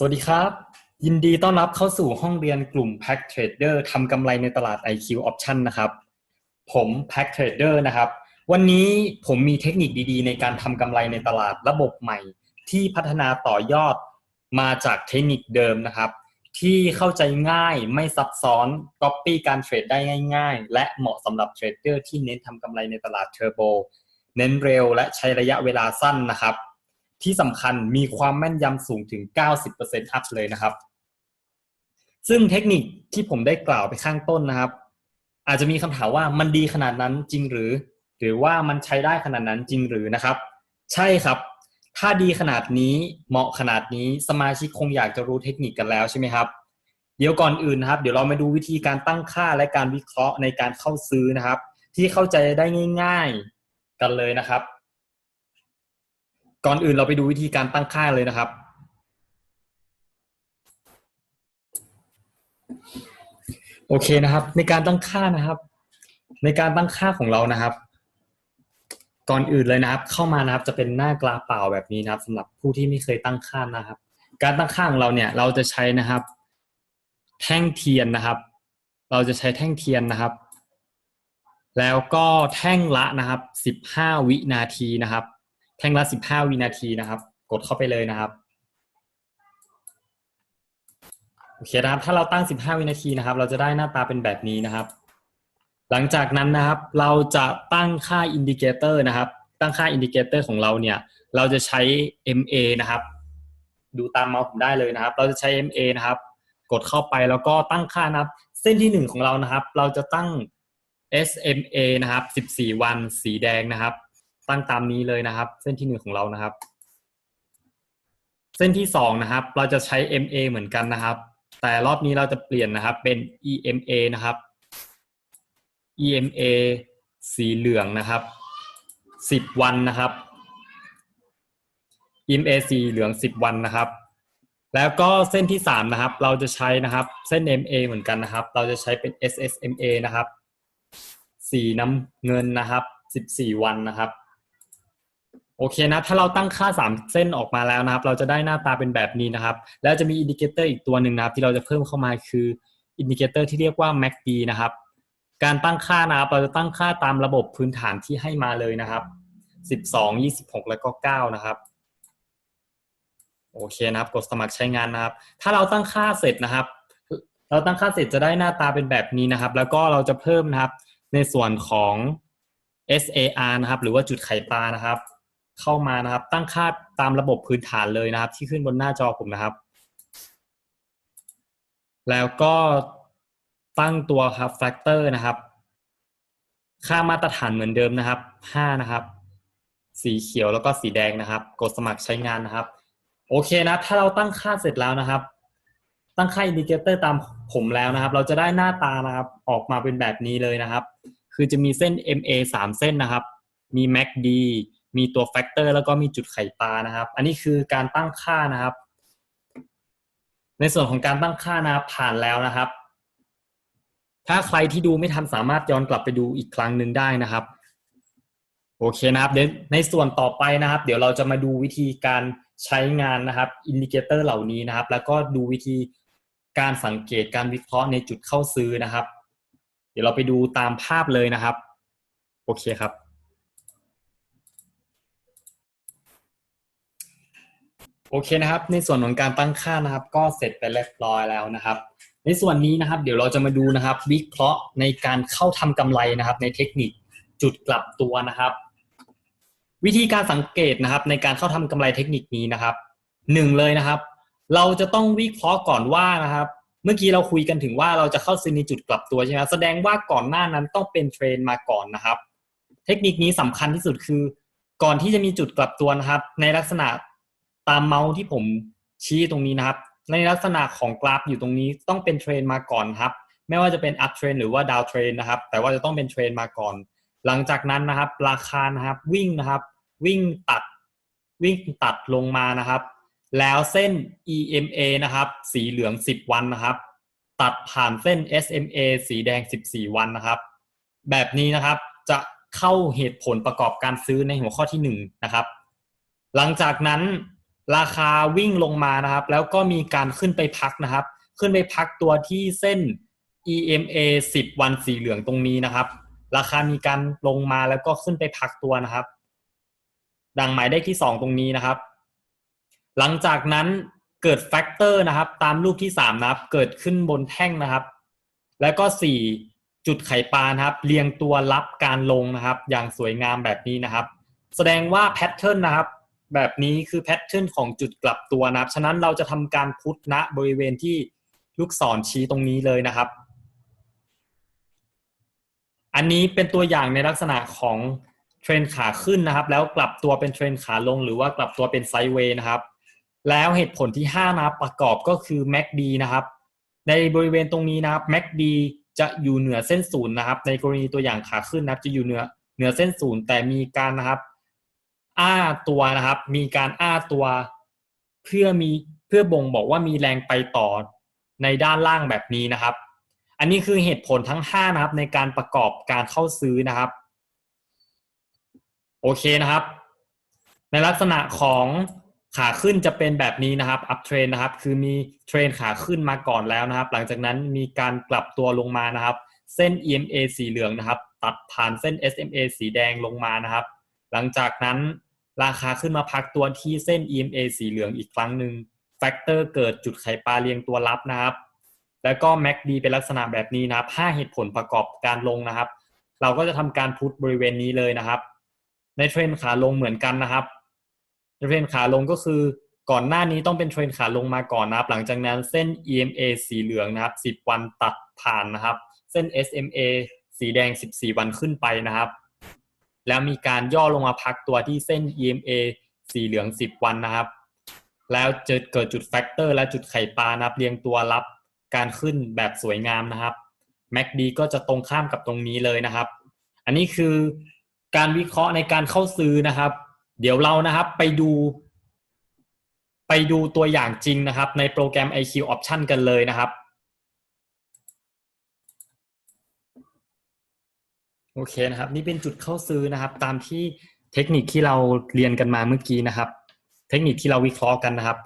สวัสดีครับ ยินดีต้อนรับเข้าสู่ห้องเรียนกลุ่ม Pack Trader ทำกำไรในตลาด IQ Option นะครับ ผม Pack Trader นะครับ วันนี้ผมมีเทคนิคดีๆ ในการทำกำไรในตลาดระบบใหม่ ที่พัฒนาต่อยอดมาจากเทคนิคเดิมนะครับ ที่เข้าใจง่ายไม่ซับซ้อน Copy การเทรดได้ง่าย ๆ และเหมาะสำหรับเทรดเดอร์ที่เน้นทำกำไรในตลาดเทอร์โบเน้นเร็วและใช้ระยะเวลาสั้นนะครับ ที่สำคัญมีความแม่นยำสูงถึง 90%อัพเลยนะครับ ซึ่งเทคนิคที่ผมได้กล่าวไปข้างต้นนะครับ อาจจะมีคำถามว่ามันดีขนาดนั้นจริงหรือ หรือว่ามันใช้ได้ขนาดนั้นจริงหรือนะครับ ใช่ครับ ถ้าดีขนาดนี้เหมาะขนาดนี้สมาชิกคงอยากจะรู้เทคนิคกันแล้วใช่ไหมครับเดี๋ยวก่อนอื่นนะครับ เดี๋ยวเรามาดูวิธีการตั้งค่าและการวิเคราะห์ในการเข้าซื้อนะครับ ที่เข้าใจได้ง่าย ๆ กันเลยนะครับ ก่อนอื่นเราไปดูวิธีการตั้งค่าเลยนะครับ โอเคนะครับ ในการตั้งค่านะครับ ในการตั้งค่าของเรานะครับ ก่อนอื่นเลยนะครับ เข้ามานะครับจะเป็นหน้ากราฟเปล่าแบบนี้นะครับสำหรับผู้ที่ไม่เคยตั้งค่านะครับ การตั้งค่าของเราเนี่ยเราจะใช้นะครับ แท่งเทียนนะครับ เราจะใช้แท่งเทียนนะครับ แล้วก็แท่งละนะครับสิบห้าวินาทีนะครับ แท่งละสิบห้าวินาทีนะครับ กดเข้าไปเลยนะครับโอเคนะครับถ้าเราตั้ง 15 วินาทีนะครับ เราจะได้หน้าตาเป็นแบบนี้นะครับ หลังจากนั้นนะครับเราจะตั้งค่าอินดิเคเตอร์นะครับ ตั้งค่าอินดิเคเตอร์ของเราเนี่ยเราจะใช้ MA นะครับ ดูตามเมาส์ผมได้เลยนะครับ เราจะใช้ MA นะครับ กดเข้าไปแล้วก็ตั้งค่านะครับ เส้นที่หนึ่งของเรานะครับ เราจะตั้ง SMA นะครับ 14 วันสีแดงนะครับ ตั้งตามนี้เลยนะครับ เส้นที่หนึ่งของเรานะครับ เส้นที่สองนะครับ เราจะใช้ MA เหมือนกันนะครับ แต่รอบนี้เราจะเปลี่ยนนะครับเป็น EMA นะครับ EMA สีเหลืองนะครับ10วันนะครับ EMA สีเหลือง10วันนะครับ แล้วก็เส้นที่3นะครับ เราจะใช้นะครับเส้น MA เหมือนกันนะครับ เราจะใช้เป็น SSMA นะครับ สีน้ำเงินนะครับ14วันนะครับ โอเคนะ ถ้าเราตั้งค่า 3 เส้นออกมาแล้วนะครับ เราจะได้หน้าตาเป็นแบบนี้นะครับ แล้วจะมีอินดิเคเตอร์อีกตัวหนึ่งนะครับ ที่เราจะเพิ่มเข้ามาคืออินดิเคเตอร์ที่เรียกว่า MACD นะครับ การตั้งค่านะครับ เราจะตั้งค่าตามระบบพื้นฐานที่ให้มาเลยนะครับ 12 26 แล้วก็ 9 นะครับ โอเคนะครับ กดสมัครใช้งานนะครับ ถ้าเราตั้งค่าเสร็จนะครับ เราตั้งค่าเสร็จจะได้หน้าตาเป็นแบบนี้นะครับ แล้วก็เราจะเพิ่มนะครับ ในส่วนของ SAR นะครับ หรือว่าจุดไข่ปลานะครับ เข้ามานะครับ ตั้งค่าตามระบบพื้นฐานเลยนะครับ ที่ขึ้นบนหน้าจอผมนะครับ แล้วก็ตั้งตัวครับแฟกเตอร์นะครับ ค่ามาตรฐานเหมือนเดิมนะครับ5นะครับ สีเขียวแล้วก็สีแดงนะครับ กดสมัครใช้งานนะครับ โอเคนะ ถ้าเราตั้งค่าเสร็จแล้วนะครับ ตั้งค่าอินดิเคเตอร์ตามผมแล้วนะครับ เราจะได้หน้าตานะครับ ออกมาเป็นแบบนี้เลยนะครับ คือจะมีเส้น MA 3 เส้นนะครับ มี MACD มีตัวแฟกเตอร์แล้วก็มีจุดไข่ปลานะครับ อันนี้คือการตั้งค่านะครับ ในส่วนของการตั้งค่านะครับผ่านแล้วนะครับ ถ้าใครที่ดูไม่ทันสามารถย้อนกลับไปดูอีกครั้งหนึ่งได้นะครับ โอเคนะครับเดี๋ยวในส่วนต่อไปนะครับ เดี๋ยวเราจะมาดูวิธีการใช้งานนะครับอินดิเคเตอร์เหล่านี้นะครับ แล้วก็ดูวิธีการสังเกตการวิเคราะห์ในจุดเข้าซื้อนะครับ เดี๋ยวเราไปดูตามภาพเลยนะครับ โอเคครับ โอเคนะครับ ในส่วนของการตั้งค่านะครับ ก็เสร็จไปเรียบร้อยแล้วนะครับ ในส่วนนี้นะครับ เดี๋ยวเราจะมาดูนะครับ วิเคราะห์ในการเข้าทำกำไรนะครับ ในเทคนิคจุดกลับตัวนะครับ วิธีการสังเกตนะครับ ในการเข้าทำกำไรเทคนิคนี้นะครับหนึ่งเลยนะครับ เราจะต้องวิเคราะห์ก่อนว่านะครับ เมื่อกี้เราคุยกันถึงว่าเราจะเข้าซื้อในจุดกลับตัวใช่ไหมแสดงว่าก่อนหน้านั้นต้องเป็นเทรนมาก่อนนะครับ เทคนิคนี้สำคัญที่สุดคือ ก่อนที่จะมีจุดกลับตัวนะครับ ในลักษณะ ตามเมาส์ที่ผมชี้ตรงนี้นะครับ ในลักษณะของกราฟอยู่ตรงนี้ต้องเป็นเทรนมาก่อนครับ ไม่ว่าจะเป็น up trend หรือว่า down trend นะครับ แต่ว่าจะต้องเป็นเทรนมาก่อน หลังจากนั้นนะครับ ราคานะครับวิ่งนะครับ วิ่งตัดวิ่งตัดลงมานะครับ แล้วเส้น EMA นะครับ สีเหลือง 10 วันนะครับ ตัดผ่านเส้น SMA สีแดง 14 วันนะครับ แบบนี้นะครับจะเข้าเหตุผลประกอบการซื้อในหัวข้อที่1นะครับ หลังจากนั้น ราคาวิ่งลงมานะครับ แล้วก็มีการขึ้นไปพักนะครับ ขึ้นไปพักตัวที่เส้น EMA 10 วันสีเหลืองตรงนี้นะครับ ราคามีการลงมาแล้วก็ขึ้นไปพักตัวนะครับ ดังหมายได้ที่ 2 ตรงนี้นะครับ หลังจากนั้นเกิดแฟกเตอร์นะครับ ตามรูปที่ 3 นะครับ เกิดขึ้นบนแท่งนะครับ แล้วก็ 4 จุดไข่ปลานะครับ เรียงตัวรับการลงนะครับ อย่างสวยงามแบบนี้นะครับ แสดงว่าแพทเทิร์นนะครับ แบบนี้คือแพทเทิร์นของจุดกลับตัวนะครับ ฉะนั้นเราจะทำการพุทณบริเวณที่ลูกศรชี้ตรงนี้เลยนะครับ อันนี้เป็นตัวอย่างในลักษณะของเทรนขาขึ้นนะครับ แล้วกลับตัวเป็นเทรนขาลง หรือว่ากลับตัวเป็นไซด์เวย์นะครับ แล้วเหตุผลที่ 5 นะครับประกอบก็คือ MACD นะครับ ในบริเวณตรงนี้นะครับ MACD จะอยู่เหนือเส้นศูนย์นะครับ ในกรณีตัวอย่างขาขึ้นนะครับ จะอยู่เหนือเหนือเส้นศูนย์แต่มีการนะครับ อ้าตัวนะครับ มีการอ้าตัว เพื่อมีเพื่อบ่งบอกว่ามีแรงไปต่อในด้านล่างแบบนี้นะครับ อันนี้คือเหตุผลทั้ง 5 นะครับ ในการประกอบการเข้าซื้อนะครับ โอเคนะครับ ในลักษณะของขาขึ้นจะเป็นแบบนี้นะครับ up trend นะครับ คือมีเทรนขาขึ้นมาก่อนแล้วนะครับ หลังจากนั้นมีการกลับตัวลงมานะครับ เส้น EMA สีเหลืองนะครับ ตัดผ่านเส้น SMA สีแดงลงมานะครับ หลังจากนั้น ราคาขึ้นมาพักตัวที่เส้น EMA สีเหลืองอีกครั้งหนึ่งแฟกเตอร์เกิดจุดไข่ปลาเรียงตัวรับนะครับ แล้วก็ MACD เป็นลักษณะแบบนี้นะครับ5เหตุผลประกอบการลงนะครับ เราก็จะทำการพุทบริเวณนี้เลยนะครับ ในเทรนขาลงเหมือนกันนะครับในเทรนขาลงก็คือก่อนหน้านี้ต้องเป็นเทรนขาลงมาก่อนนะครับ หลังจากนั้นเส้น EMA สีเหลืองนะครับ 10 วันตัดผ่านนะครับ เส้น SMA สีแดง 14 วันขึ้นไปนะครับ แล้วมีการย่อลงมาพักตัวที่เส้น EMA สีเหลือง 10 วันนะครับ แล้วเจอเกิดจุดแฟกเตอร์และจุดไข่ปลานับเรียงตัวรับการขึ้นแบบสวยงามนะครับ MACD ก็จะตรงข้ามกับตรงนี้เลยนะครับ อันนี้คือการวิเคราะห์ในการเข้าซื้อนะครับ เดี๋ยวเรานะครับไปดู ไปดูตัวอย่างจริงนะครับ ในโปรแกรม IQ Option กันเลยนะครับ โอเคนะครับ นี่เป็นจุดเข้าซื้อนะครับ ตามที่เทคนิคที่เราเรียนกันมาเมื่อกี้นะครับ เทคนิคที่เราวิเคราะห์กันนะครับ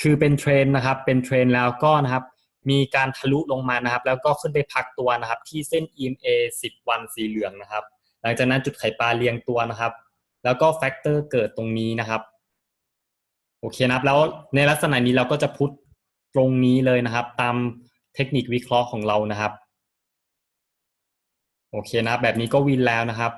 คือเป็นเทรนนะครับ เป็นเทรนแล้วก็นะครับ มีการทะลุลงมานะครับ แล้วก็ขึ้นไปพักตัวนะครับ ที่เส้น EMA 10 วันสีเหลืองนะครับ หลังจากนั้นจุดไข่ปลาเรียงตัวนะครับ แล้วก็แฟกเตอร์เกิดตรงนี้นะครับโอเคนะครับ แล้วในลักษณะนี้เราก็จะพุทตรงนี้เลยนะครับ ตามเทคนิควิเคราะห์ของเรานะครับ โอเคนะแบบนี้ก็วินแล้วนะครับ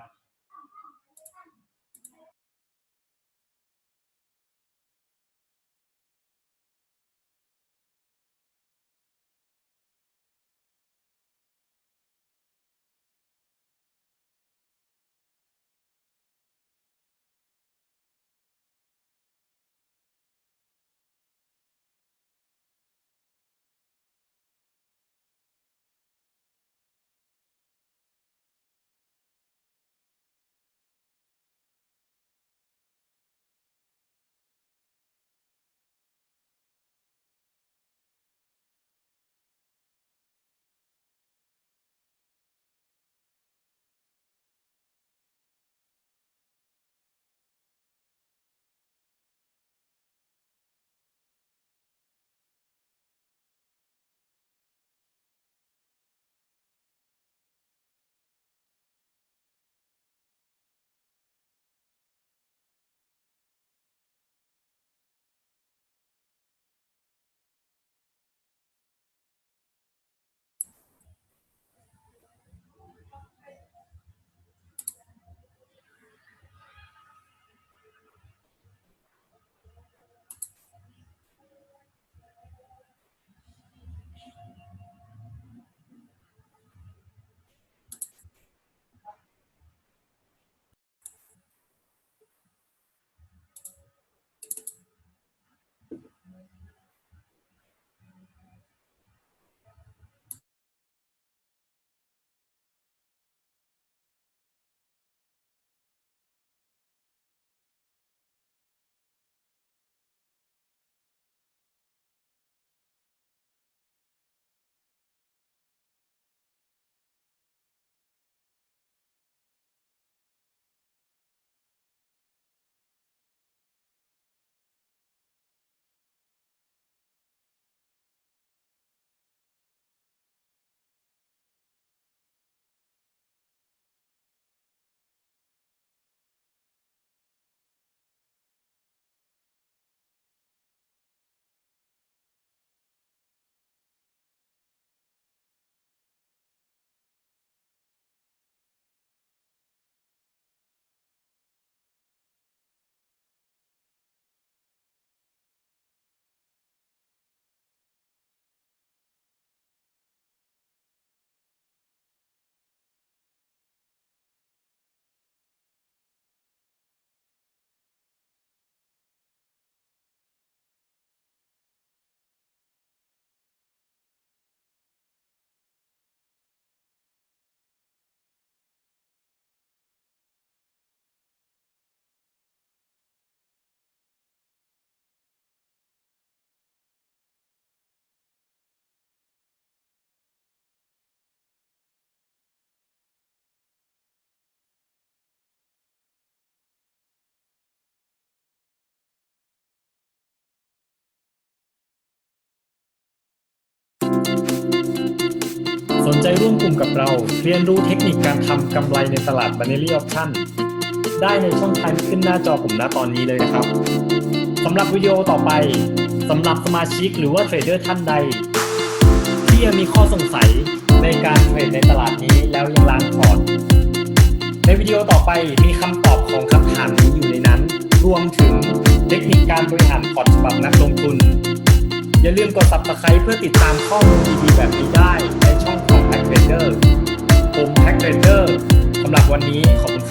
สนใจร่วมกลุ่มกับเราเรียนรู้เทคนิคการทำกำไรในตลาด Binary Option ได้ในช่องทางที่ขึ้นหน้าจอผมณตอนนี้เลยนะครับสำหรับวิดีโอต่อไปสำหรับสมาชิกหรือว่าเทรดเดอร์ท่านใด ที่ยังมีข้อสงสัยในการเทรดในตลาดนี้แล้วยังล้างพอร์ตในวิดีโอต่อไปมีคำตอบของคำถามนี้อยู่ในนั้น รวมถึงเทคนิคการบริหารพอร์ตฉบับนักลงทุน อย่าลืมกด subscribe เพื่อติดตามข้อมูลดีๆแบบนี้ได้ในช่อง แพ็กเบนเดอร์ผมแพ็กเบนเดอร์สำหรับวันนี้ขอบคุณ